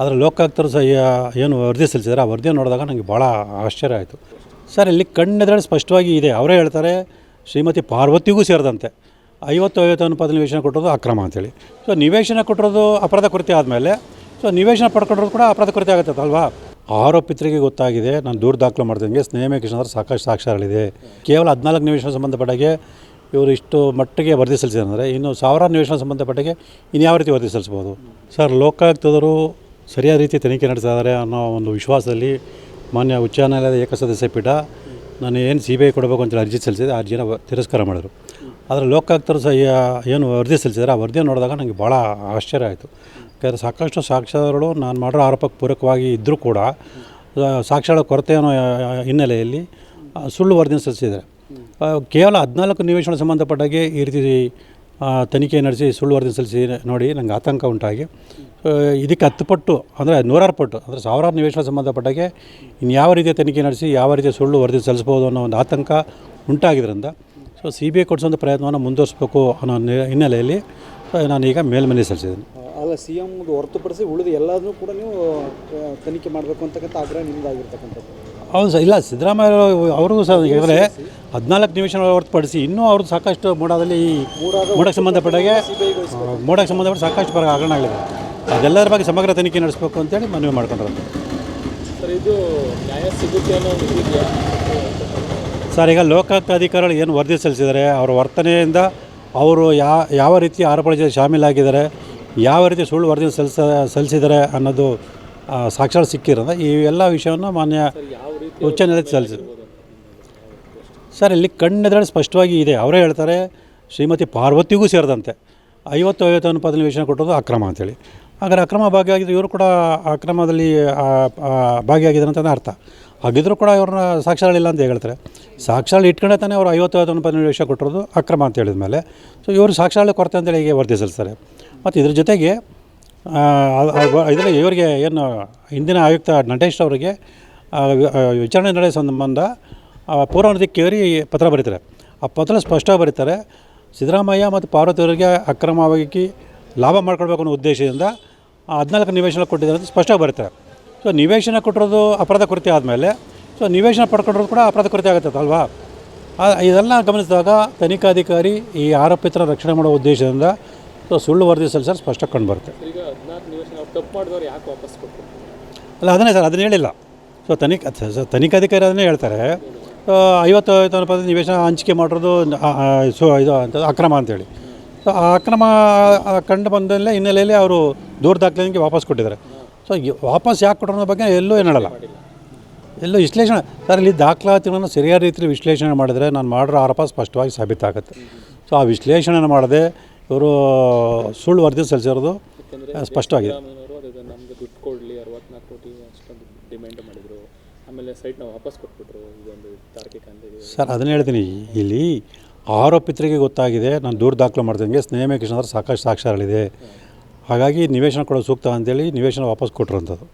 ಆದರೆ ಲೋಕಾಯುಕ್ತರು ಸಹ ಏನು ವರದಿ ಸಲ್ಲಿಸಿದ್ದಾರೆ, ಆ ವರದಿ ನೋಡಿದಾಗ ನನಗೆ ಭಾಳ ಆಶ್ಚರ್ಯ ಆಯಿತು. ಸರ್, ಇಲ್ಲಿ ಕಣ್ಣೆದುರಲ್ಲಿ ಸ್ಪಷ್ಟವಾಗಿ ಇದೆ. ಅವರೇ ಹೇಳ್ತಾರೆ, ಶ್ರೀಮತಿ ಪಾರ್ವತಿಗೂ ಸೇರಿದಂತೆ ಐವತ್ತು ಐವತ್ತು ಅನುಪಾತ ನಿವೇಶನ ಕೊಟ್ಟಿರೋದು ಅಕ್ರಮ ಅಂತೇಳಿ. ಸೊ ನಿವೇಶನ ಕೊಟ್ಟಿರೋದು ಅಪರಾಧ ಕೃತ್ಯ ಆದಮೇಲೆ ಸೊ ನಿವೇಶನ ಪಡ್ಕೊಂಡಿರೋದು ಕೂಡ ಅಪರಾಧ ಕೃತ್ಯ ಆಗುತ್ತೆ ಅಲ್ವಾ? ಆರೋಪಿತರಿಗೆ ಗೊತ್ತಾಗಿದೆ, ನಾನು ದೂರು ದಾಖಲು ಮಾಡ್ದಂಗೆ ಸ್ನೇಹ ಕೃಷ್ಣ ಸಾಕಷ್ಟು ಸಾಕ್ಷ್ಯಗಳಿದೆ ಕೇವಲ ಹದಿನಾಲ್ಕು ನಿವೇಶನ ಸಂಬಂಧಪಟ್ಟಾಗೆ ಇವರು ಇಷ್ಟು ಮಟ್ಟಿಗೆ ವರದಿ ಸಲ್ಲಿಸಿದ್ದಾರೆ. ಇನ್ನು ಸಾವಿರಾರು ನಿವೇಶನ ಸಂಬಂಧಪಟ್ಟಾಗೆ ಇನ್ಯಾವ ರೀತಿ ವರದಿ ಸಲ್ಲಿಸ್ಬೋದು ಸರ್ ಲೋಕಾಯುಕ್ತದರು ಸರಿಯಾದ ರೀತಿ ತನಿಖೆ ನಡೆಸಿದ್ದಾರೆ ಅನ್ನೋ ಒಂದು ವಿಶ್ವಾಸದಲ್ಲಿ ಮಾನ್ಯ ಉಚ್ಚ ನ್ಯಾಯಾಲಯದ ಏಕಸದಸ್ಯ ಪೀಠ ನಾನು ಏನು ಸಿ ಬಿ ಐ ಕೊಡಬೇಕು ಅಂತೇಳಿ ಅರ್ಜಿ ಸಲ್ಲಿಸಿದೆ, ಆ ಅರ್ಜಿನ ತಿರಸ್ಕಾರ ಮಾಡಿದರು. ಆದರೆ ಲೋಕಾಯುಕ್ತರು ಸಹ ಏನು ವರದಿ ಸಲ್ಲಿಸಿದ್ದಾರೆ, ಆ ವರದಿಯನ್ನು ನೋಡಿದಾಗ ನನಗೆ ಭಾಳ ಆಶ್ಚರ್ಯ ಆಯಿತು. ಯಾಕಂದರೆ ಸಾಕಷ್ಟು ಸಾಕ್ಷ್ಯಗಳು ನಾನು ಮಾಡಿರೋ ಆರೋಪಕ್ಕೆ ಪೂರಕವಾಗಿ ಇದ್ದರೂ ಕೂಡ ಸಾಕ್ಷ್ಯಗಳ ಕೊರತೆ ಅನ್ನೋ ಹಿನ್ನೆಲೆಯಲ್ಲಿ ಸುಳ್ಳು ವರದಿನ ಸಲ್ಲಿಸಿದ್ದಾರೆ. ಕೇವಲ ಹದಿನಾಲ್ಕು ನಿವೇಶನ ಸಂಬಂಧಪಟ್ಟಾಗೆ ಈ ರೀತಿ ತನಿಖೆ ನಡೆಸಿ ಸುಳ್ಳು ವರದಿ ಸಲ್ಲಿಸಿ ನೋಡಿ ನನಗೆ ಆತಂಕ ಉಂಟಾಗಿ. ಇದಕ್ಕೆ ಹತ್ತು ಪಟ್ಟು ಅಂದರೆ ನೂರಾರು ಪಟ್ಟು ಅಂದರೆ ಸಾವಿರಾರು ನಿವೇಶನ ಸಂಬಂಧಪಟ್ಟಾಗೆ ಇನ್ನು ಯಾವ ರೀತಿಯ ತನಿಖೆ ನಡೆಸಿ ಯಾವ ರೀತಿಯ ಸುಳ್ಳು ವರದಿ ಸಲ್ಲಿಸ್ಬೋದು ಅನ್ನೋ ಒಂದು ಆತಂಕ ಉಂಟಾಗಿದ್ದರಿಂದ ಸೊ ಸಿ ಬಿ ಐ ಕೊಡಿಸೋಂಥ ಪ್ರಯತ್ನವನ್ನು ಮುಂದುವರಿಸಬೇಕು ಅನ್ನೋ ಹಿನ್ನೆಲೆಯಲ್ಲಿ ನಾನೀಗ ಮೇಲ್ಮನೆ ಸಲ್ಲಿಸಿದ್ದೀನಿ. ಅಲ್ಲ ಸಿ ಎಂ ಹೊರತುಪಡಿಸಿ ಉಳಿದ ಎಲ್ಲದನ್ನೂ ಕೂಡ ನೀವು ತನಿಖೆ ಮಾಡಬೇಕು ಅಂತಕ್ಕಂಥ ಆಗ್ರಹ ನಿಮ್ಮದಾಗಿರ್ತಕ್ಕಂಥದ್ದು ಹೌದು ಸರ್ ಇಲ್ಲ ಸಿದ್ದರಾಮಯ್ಯ ಅವರಿಗೂ ಸಹ ಅಂದರೆ ಹದಿನಾಲ್ಕು ನಿಮಿಷ ಹೊರತುಪಡಿಸಿ ಇನ್ನೂ ಅವ್ರದ್ದು ಸಾಕಷ್ಟು ಮೋಡದಲ್ಲಿ ಈ ಮೋಡಕ್ಕೆ ಸಂಬಂಧಪಟ್ಟಾಗೆ ಮೋಡಕ್ಕೆ ಸಂಬಂಧಪಟ್ಟ ಸಾಕಷ್ಟು ಬರ ಹಗರಣಗಳಿದೆ. ಅದೆಲ್ಲರ ಬಗ್ಗೆ ಸಮಗ್ರ ತನಿಖೆ ನಡೆಸಬೇಕು ಅಂತೇಳಿ ಮನವಿ ಮಾಡ್ಕೊಂಡ್ರು ಸರ್ ಇದು ನ್ಯಾಯ ಸಿಗುತ್ತೆ ಅನ್ನೋ ಒಂದು ಇದೆಯಾ? ಸರ್ ಈಗ ಲೋಕಾಯುಕ್ತ ಅಧಿಕಾರಿಗಳು ಏನು ವರದಿ ಸಲ್ಲಿಸಿದ್ದಾರೆ ಅವರ ವರ್ತನೆಯಿಂದ ಅವರು ಯಾ ಯಾವ ರೀತಿ ಆರೋಪಗಳ ಜೊತೆ ಶಾಮೀಲಾಗಿದ್ದಾರೆ ಯಾವ ರೀತಿ ಸುಳ್ಳು ವರದಿ ಸಲ್ಲಿಸ ಸಲ್ಲಿಸಿದ್ದಾರೆ ಅನ್ನೋದು ಆ, ಸಾಕ್ಷ್ಯಗಳು ಸಿಕ್ಕಿರೋದು? ಈ ಎಲ್ಲ ವಿಷಯವನ್ನು ಮಾನ್ಯ ಉಚ್ಚ ನ್ಯಾಯಾಲಯಕ್ಕೆ ಸಲ್ಲಿಸಿದ್ರು. ಸರ್ ಇಲ್ಲಿ ಕಣ್ಣೆದ್ರಲ್ಲಿ ಸ್ಪಷ್ಟವಾಗಿ ಇದೆ. ಅವರೇ ಹೇಳ್ತಾರೆ ಶ್ರೀಮತಿ ಪಾರ್ವತಿಗೂ ಸೇರಿದಂತೆ ಐವತ್ತು ಐವತ್ತು ಅನುಪಾತ ವಿಷಯ ಕೊಟ್ಟೋದು ಅಕ್ರಮ ಅಂತೇಳಿ. ಹಾಗಾದ್ರೆ ಅಕ್ರಮ ಭಾಗಿಯಾಗಿದ್ದು ಇವರು ಕೂಡ ಅಕ್ರಮದಲ್ಲಿ ಭಾಗಿಯಾಗಿದ್ದಾರೆ ಅಂತಲೇ ಅರ್ಥ. ಹಾಗಿದ್ರು ಕೂಡ ಇವ್ರನ್ನ ಸಾಕ್ಷಾಳಿಲ್ಲ ಅಂತ ಹೇಳ್ತಾರೆ. ಸಾಕ್ಷ್ಯಗಳು ಇಟ್ಕೊಂಡೇ ತಾನೇ ಅವರು ಐವತ್ತು ಐವತ್ತು ಪದಿನೇಳು ನಿವೇಶನ ಕೊಟ್ಟಿರೋದು ಅಕ್ರಮ ಅಂತ ಹೇಳಿದ ಮೇಲೆ. ಸೊ ಇವರು ಸಾಕ್ಷಾಳ ಕೊರತೆ ಅಂತೇಳಿ ಹೀಗೆ ವರದಿ ಸಲ್ಲಿಸ್ತಾರೆ ಮತ್ತು ಇದ್ರ ಜೊತೆಗೆ ಇದರಲ್ಲಿ ಇವರಿಗೆ ಏನು, ಹಿಂದಿನ ಆಯುಕ್ತ ನಟೇಶ್ ಅವರಿಗೆ ವಿಚಾರಣೆ ನಡೆಯೋ ಸಂಬಂಧ ಪೂರ್ವನದಿ ಪೂರ್ವವರದಿ ಕೇರಿ ಪತ್ರ ಬರೀತಾರೆ. ಆ ಪತ್ರ ಸ್ಪಷ್ಟವಾಗಿ ಬರೀತಾರೆ, ಸಿದ್ದರಾಮಯ್ಯ ಮತ್ತು ಪಾರ್ವತಿಯವರಿಗೆ ಅಕ್ರಮವಾಗಿ ಲಾಭ ಮಾಡ್ಕೊಳ್ಬೇಕು ಅನ್ನೋ ಉದ್ದೇಶದಿಂದ ಹದಿನಾಲ್ಕು ನಿವೇಶನ ಕೊಟ್ಟಿದ್ದಾರೆ ಅಂತ ಸ್ಪಷ್ಟವಾಗಿ ಬರುತ್ತೆ. ಸೊ ನಿವೇಶನ ಕೊಟ್ಟಿರೋದು ಅಪರಾಧ ಕೃತ್ಯ ಆದಮೇಲೆ ಸೊ ನಿವೇಶನ ಪಡ್ಕೊಂಡಿರೋದು ಕೂಡ ಅಪರಾಧ ಕೃತ್ಯ ಆಗುತ್ತೆ ಅಲ್ವಾ? ಇದೆಲ್ಲ ಗಮನಿಸಿದಾಗ ತನಿಖಾಧಿಕಾರಿ ಈ ಆರೋಪಿತರ ರಕ್ಷಣೆ ಮಾಡೋ ಉದ್ದೇಶದಿಂದ ಸೊ ಸುಳ್ಳು ವರದಿ ಸಲ್ಲಿಸಲು ಸ್ಪಷ್ಟ ಕಂಡು ಬರುತ್ತೆ. ಅಲ್ಲ ಅದನ್ನೇ ಸರ್ ಅದನ್ನ ಹೇಳಿಲ್ಲ. ಸೊ ತನಿಖೆ ತನಿಖಾಧಿಕಾರಿ ಅದನ್ನೇ ಹೇಳ್ತಾರೆ. ಸೊ ಐವತ್ತು ಐವತ್ತು ನಿವೇಶನ ಹಂಚಿಕೆ ಮಾಡಿರೋದು ಸೊ ಇದು ಅಂತ ಅಕ್ರಮ ಅಂತೇಳಿ. ಸೊ ಆ ಅಕ್ರಮ ಕಂಡು ಬಂದಲ್ಲೇ ಹಿನ್ನೆಲೆಯಲ್ಲಿ ಅವರು ದೂರ ದಾಖಲೆಗೆ ವಾಪಸ್ ಕೊಟ್ಟಿದ್ದಾರೆ. ಸೊ ವಾಪಸ್ ಯಾಕೆ ಕೊಟ್ಟರು ಅನ್ನೋ ಬಗ್ಗೆ ಎಲ್ಲೂ ಏನು ಹೇಳಲ್ಲ ಎಲ್ಲೂ ವಿಶ್ಲೇಷಣೆ ಸರ್ ಇಲ್ಲಿ ದಾಖಲಾತಿಗಳನ್ನು ಸರಿಯಾದ ರೀತಿಯಲ್ಲಿ ವಿಶ್ಲೇಷಣೆ ಮಾಡಿದರೆ ನಾನು ಮಾಡಿರೋ ಆರೋಪ ಸ್ಪಷ್ಟವಾಗಿ ಸಾಬೀತಾಗುತ್ತೆ. ಸೊ ಆ ವಿಶ್ಲೇಷಣೆ ಮಾಡದೆ ಇವರು ಸುಳ್ಳು ವರದಿ ಸಲ್ಲಿಸಿರೋದು ಸ್ಪಷ್ಟವಾಗಿದೆ. ಸರ್ ಅದನ್ನ ಹೇಳ್ತೀನಿ. ಇಲ್ಲಿ ಆರೋಪಿತರಿಗೆ ಗೊತ್ತಾಗಿದೆ ನಾನು ದೂರು ದಾಖಲು ಮಾಡ್ದಂಗೆ ಸ್ನೇಹ ಕೃಷ್ಣ ಹತ್ರ ಸಾಕಷ್ಟು ಸಾಕ್ಷ್ಯಗಳಿದೆ ಹಾಗಾಗಿ ನಿವೇಶನ ಕೊಡೋದು ಸೂಕ್ತ ಅಂತೇಳಿ ನಿವೇಶನ ವಾಪಸ್ ಕೊಟ್ಟಿರೋಂಥದ್ದು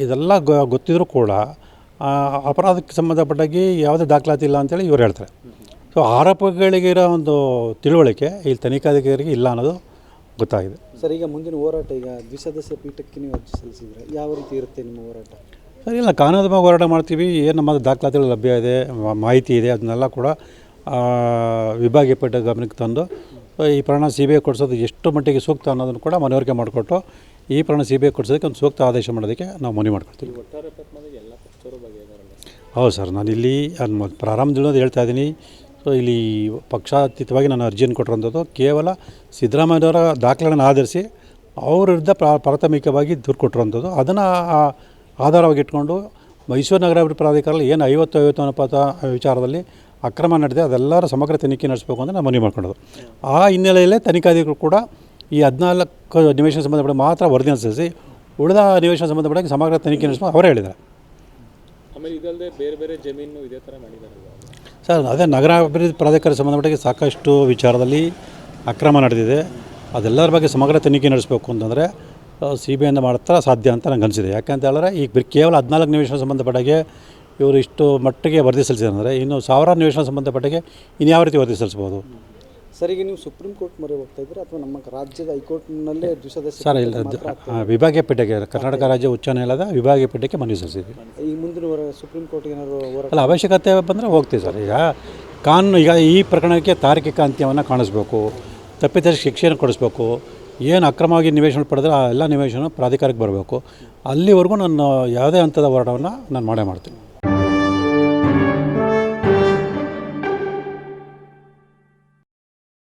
ಇದೆಲ್ಲ ಗೊ- ಗೊತ್ತಿದ್ರೂ ಕೂಡ ಅಪರಾಧಕ್ಕೆ ಸಂಬಂಧಪಟ್ಟಾಗಿ ಯಾವುದೇ ದಾಖಲಾತಿ ಇಲ್ಲ ಅಂತೇಳಿ ಇವ್ರು ಹೇಳ್ತಾರೆ. ಸೊ ಆರೋಪಗಳಿಗಿರೋ ಒಂದು ತಿಳುವಳಿಕೆ ಇಲ್ಲಿ ತನಿಖಾಧಿಕಾರಿಗೆ ಇಲ್ಲ ಅನ್ನೋದು ಗೊತ್ತಾಗಿದೆ. ಸರ್ ಈಗ ಮುಂದಿನ ಹೋರಾಟ ಈಗ ದ್ವಿಸದಸ್ಯ ಪೀಠಕ್ಕೆ ನೀವು ಅರ್ಜಿ ಸಲ್ಲಿಸಿದ್ರೆ ಯಾವ ರೀತಿ ಇರುತ್ತೆ ನಿಮ್ಮ ಹೋರಾಟ? ಸರ್ ಇಲ್ಲ ಕಾನೂನು ಹೋರಾಟ ಮಾಡ್ತೀವಿ. ಏನು ನಮ್ಮ ದಾಖಲಾತಿಗಳು ಲಭ್ಯ ಇದೆ ಮಾಹಿತಿ ಇದೆ ಅದನ್ನೆಲ್ಲ ಕೂಡ ವಿಭಾಗೀಯ ಪೀಠ ಗಮನಕ್ಕೆ ತಂದು ಈ ಪ್ರಕರಣ ಸಿ ಬಿ ಐ ಕೊಡಿಸೋದು ಎಷ್ಟು ಮಟ್ಟಿಗೆ ಸೂಕ್ತ ಅನ್ನೋದನ್ನು ಕೂಡ ಮನವರಿಕೆ ಮಾಡಿಕೊಟ್ಟು, ಈ ಪ್ರಾಣ ಸಿ ಬಿ ಐ ಕೊಡಿಸೋದಕ್ಕೆ ಒಂದು ಸೂಕ್ತ ಆದೇಶ ಮಾಡೋದಕ್ಕೆ ನಾವು ಮನವಿ ಮಾಡ್ಕೊಳ್ತೀವಿ. ಹೌದು ಸರ್, ನಾನು ಇಲ್ಲಿ ಪ್ರಾರಂಭದಿಂದ ಹೇಳ್ತಾ ಇದ್ದೀನಿ. ಸೊ, ಇಲ್ಲಿ ಪಕ್ಷಾತೀತವಾಗಿ ನಾನು ಅರ್ಜಿಯನ್ನು ಕೊಟ್ಟಿರೋಂಥದ್ದು ಕೇವಲ ಸಿದ್ದರಾಮಯ್ಯನವರ ದಾಖಲೆಗಳನ್ನು ಆಧರಿಸಿ ಅವ್ರ ವಿರುದ್ಧ ಪ್ರಾ, ಪ್ರಾಥಮಿಕವಾಗಿ ದೂರು ಕೊಟ್ಟಿರೋಂಥದ್ದು ಅದನ್ನು ಆಧಾರವಾಗಿ ಇಟ್ಕೊಂಡು ಮೈಸೂರು ನಗರಾಭಿವೃದ್ಧಿ ಪ್ರಾಧಿಕಾರ ಏನು ಐವತ್ತು ಐವತ್ತು ಅನುಪಾತ ವಿಚಾರದಲ್ಲಿ ಅಕ್ರಮ ನಡೆದಿದೆ ಅದೆಲ್ಲರ ಸಮಗ್ರ ತನಿಖೆ ನಡೆಸಬೇಕು ಅಂತ ನಾನು ಮನವಿ ಮಾಡ್ಕೊಂಡು ಆ ಹಿನ್ನೆಲೆಯಲ್ಲೇ ತನಿಖಾಧಿಕಾರಿಗಳು ಕೂಡ ಈ ಹದಿನಾಲ್ಕು ನಿವೇಶನ ಸಂಬಂಧಪಟ್ಟ ಮಾತ್ರ ವರದಿ ಅನುಸರಿಸಿ ಉಳಿದ ನಿವೇಶನ ಸಂಬಂಧಪಟ್ಟ ಸಮಗ್ರ ತನಿಖೆ ನಡೆಸಬೇಕು ಅವರೇ ಹೇಳಿದ್ದಾರೆ. ಆಮೇಲೆ ಇದಲ್ಲದೆ ಬೇರೆ ಬೇರೆ ಜಮೀನು ಇದೇ ಥರ ಮಾಡಿದಾರಲ್ವ? ಸರ್ ಅದೇ ನಗರಾಭಿವೃದ್ಧಿ ಪ್ರಾಧಿಕಾರ ಸಂಬಂಧಪಟ್ಟ ಸಾಕಷ್ಟು ವಿಚಾರದಲ್ಲಿ ಅಕ್ರಮ ನಡೆದಿದೆ. ಅದೆಲ್ಲರ ಬಗ್ಗೆ ಸಮಗ್ರ ತನಿಖೆ ನಡೆಸಬೇಕು ಅಂತಂದರೆ ಸಿ ಬಿ ಐಯಿಂದ ಮಾಡ್ತಾರೆ ಸಾಧ್ಯ ಅಂತ ನನಗೆ ಅನಿಸಿದೆ. ಯಾಕಂತ ಹೇಳಿದ್ರೆ ಈಗ ಕೇವಲ ಹದಿನಾಲ್ಕು ನಿವೇಶನ ಸಂಬಂಧಪಟ್ಟಾಗೆ ಇವರು ಇಷ್ಟು ಮಟ್ಟಿಗೆ ವರದಿ ಸಲ್ಲಿಸಿದ್ದಾರೆ ಅಂದರೆ ಇನ್ನು ಸಾವಿರಾರು ನಿವೇಶನ ಸಂಬಂಧಪಟ್ಟಿಗೆ ಇನ್ಯಾವ ರೀತಿ ವರದಿ ಸಲ್ಲಿಸ್ಬೋದು ಸರ್ ಈಗ ನೀವು ಸುಪ್ರೀಂ ಕೋರ್ಟ್ ಮೊರೆ ಹೋಗ್ತಾ ಇದ್ದೀರಾ ಅಥವಾ ನಮ್ಮ ರಾಜ್ಯದ ಹೈಕೋರ್ಟ್ನಲ್ಲೇ ದ್ವಿಸದಸ್ಯ ಸರ್ ಇಲ್ಲ ವಿಭಾಗೀಯ ಪೀಠಕ್ಕೆ ಕರ್ನಾಟಕ ರಾಜ್ಯ ಉಚ್ಚ ನ್ಯಾಯಾಲಯದ ವಿಭಾಗೀಯ ಪೀಠಕ್ಕೆ ಮನವಿ ಸಲ್ಲಿಸಿದ್ವಿ ಈ ಮುಂದಿನ ವರ ಸುಪ್ರೀಂ ಕೋರ್ಟ್ ಏನಾದ್ರು ಅಲ್ಲ ಅವಶ್ಯಕತೆ ಬಂದರೆ ಹೋಗ್ತೀವಿ ಸರ್. ಈಗ ಕಾನೂನು ಈಗ ಈ ಪ್ರಕರಣಕ್ಕೆ ತಾರ್ಕಿಕ ಅಂತ್ಯವನ್ನು ಕಾಣಿಸ್ಬೇಕು ತಪ್ಪಿತರ ಶಿಕ್ಷೆಯನ್ನು ಕೊಡಿಸ್ಬೇಕು ಏನು ಅಕ್ರಮವಾಗಿ ನಿವೇಶನ ಪಡೆದ್ರೆ ಆ ಎಲ್ಲ ನಿವೇಶನ ಪ್ರಾಧಿಕಾರಕ್ಕೆ ಬರಬೇಕು. ಅಲ್ಲಿವರೆಗೂ ನಾನು ಯಾವುದೇ ಹಂತದ ಹೋರಾಟವನ್ನು ನಾನು ಮಾಡೇ ಮಾಡ್ತೀನಿ.